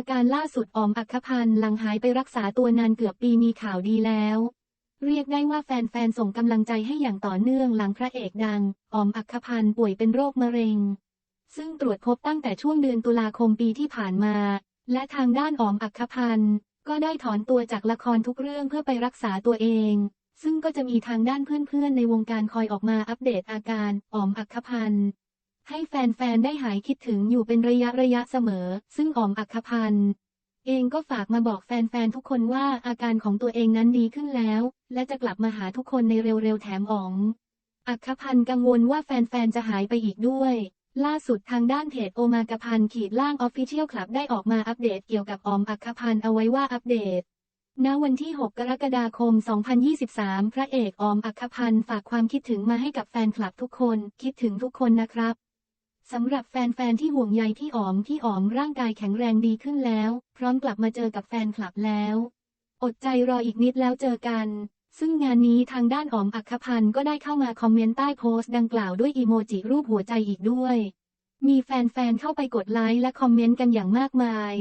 อาการล่าสุดออมอัคพันธ์หลังหายไปรักษาตัวนานเกือบปีมีข่าวดีแล้ว เรียกได้ว่าแฟนๆ ส่งกำลังใจให้อย่างต่อเนื่องหลังพระเอกดังออมอัคพันธ์ป่วยเป็นโรคมะเร็ง ซึ่งตรวจพบตั้งแต่ช่วงเดือนตุลาคมปีที่ผ่านมา และทางด้านออมอัคพันธ์ก็ได้ถอนตัวจากละครทุกเรื่องเพื่อไปรักษาตัวเอง ซึ่งก็จะมีทางด้านเพื่อนๆ ในวงการคอยออกมาอัปเดตอาการออมอัคพันธ์ ให้แฟนๆ ได้หายคิดถึงอยู่เป็นระยะระยะเสมอ ซึ่งออมอัคคพันธ์เองก็ฝากมาบอกแฟนๆ ทุกคนว่าอาการของตัวเองนั้นดีขึ้นแล้ว และจะกลับมาหาทุกคนในเร็วๆ แถมอ๋องอัคคพันธ์กังวลว่าแฟนๆ จะหายไปอีกด้วย ล่าสุดทางด้านเพจโอมากพันธ์ขีดล่างออฟฟิเชียลคลับได้ออกมาอัปเดตเกี่ยวกับออมอัคคพันธ์เอาไว้ว่าอัปเดตณวันที่ 6 กรกฎาคม 2023 พระเอกออมอัคคพันธ์ฝากความคิดถึงมาให้กับแฟนคลับทุกคน คิดถึงทุกคนนะครับ สำหรับแฟนๆ ที่ห่วงใยพี่อ๋อมพี่อ๋อมร่างกายแข็งแรงดีขึ้นแล้ว พร้อมกลับมาเจอกับแฟนคลับแล้ว อดใจรออีกนิดแล้วเจอกัน ซึ่งงานนี้ทางด้านอ๋อมอักขพันธ์ก็ได้เข้ามาคอมเมนต์ใต้โพสต์ดังกล่าวด้วยอีโมจิรูปหัวใจอีกด้วย มีแฟนๆ เข้าไปกดไลค์และคอมเมนต์กันอย่างมากมาย